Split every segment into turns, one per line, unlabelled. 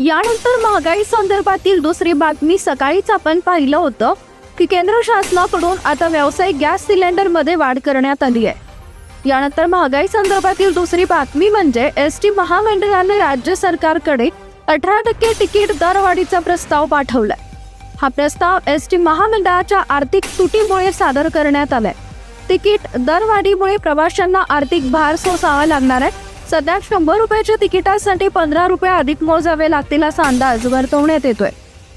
यानंतर महागाई संदर्भातील दुसरी बातमी सकाळीच आपण पाहिलं होतं की केंद्र शासनाकडून आता व्यावसायिक गॅस सिलेंडरमध्ये वाढ करण्यात आली आहे. यानंतर महागाई संदर्भातील दुसरी बातमी म्हणजे एस टी महामंडळाने राज्य सरकारकडे अठरा टक्के तिकीट दरवाढीचा प्रस्ताव पाठवलाय. हा प्रस्ताव एस टी महामंडळाच्या आर्थिक तुटीमुळे सादर करण्यात आलाय. तिकीट दरवाढीमुळे प्रवाशांना आर्थिक भार सोसावा लागणार आहे. सध्या शंभर रुपयाच्या तिकिटासाठी पंधरा रुपये अधिक मोजावे लागतील असा अंदाज वर्तवण्यात येतोय.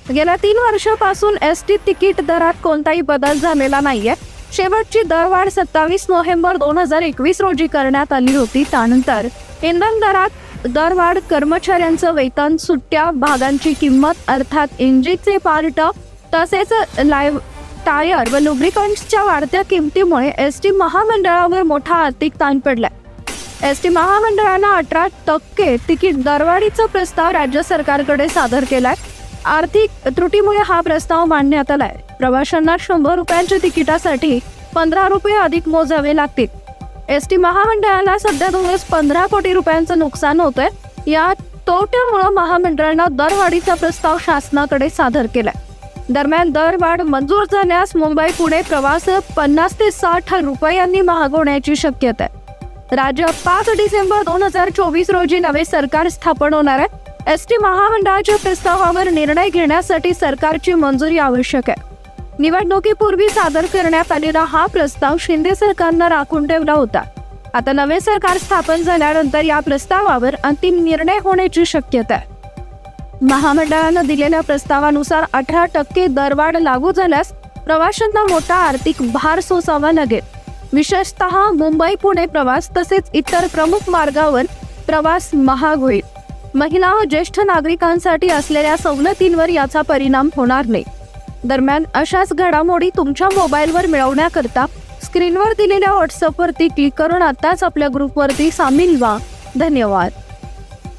गेल्या तीन वर्षापासून एस टी तिकीट दरात कोणताही बदल झालेला नाहीये. शेवटची दरवाढ सत्तावीस नोव्हेंबर दोन हजार एकवीस रोजी करण्यात आली होती. त्यानंतर इंधन दरात दरवाढ कर्मचाऱ्यांचं वेतन सुट्ट्या भागांची किंमत अर्थात इंजिनचे पार्ट तसेच लाईव्ह टायर व लुब्रिकंट्सच्या वाढत्या किमतीमुळे एस टी महामंडळावर मोठा आर्थिक ताण पडलाय. एस टी महामंडळानं अठरा टक्के तिकीट दरवाढीचा प्रस्ताव राज्य सरकारकडे सादर केलाय. आर्थिक त्रुटीमुळे हा प्रस्ताव मांडण्यात आलाय. प्रवाशांना शंभर रुपयांच्या तिकिटासाठी पंधरा रुपये अधिक मोजावे लागतील. एस टी महामंडळाला सध्या दिवस पंधरा कोटी रुपयांचं नुकसान होतंय. या तोट्यामुळे महामंडळानं दरवाढीचा प्रस्ताव शासनाकडे सादर केलाय. दरम्यान दरवाढ मंजूर झाल्यास मुंबई पुणे प्रवास पन्नास ते साठ रुपयांनी महागवण्याची शक्यता आहे. राज्यात पाच डिसेंबर दोन हजार चोवीस रोजी नवे सरकार स्थापन होणार आहे. एस टी महामंडळाच्या प्रस्तावावर निर्णय घेण्यासाठी सरकारची मंजुरी आवश्यक आहे. निवडणुकीपूर्वी सादर करण्यात आलेला हा प्रस्ताव शिंदे सरकारनं राखून ठेवला होता. आता नवे सरकार स्थापन झाल्यानंतर या प्रस्तावावर अंतिम निर्णय होण्याची शक्यता आहे. महामंडळानं दिलेल्या प्रस्तावानुसार अठरा टक्के दरवाढ लागू झाल्यास प्रवाशांना मोठा आर्थिक भार सोसावा लागेल. विशेषतः मुंबई पुणे प्रवास तसेच इतर प्रमुख मार्गावर प्रवास महाग होईल. महिला व ज्येष्ठ नागरिकांसाठी असलेल्या सवलतींवर याचा परिणाम होणार नाही. दरम्यान अशाच घडामोडी तुमच्या मोबाईलवर मिळवण्याकरता स्क्रीनवर दिलेल्या व्हॉट्सअपवरती क्लिक करून आताच आपल्या ग्रुपवरती सामील व्हा. धन्यवाद.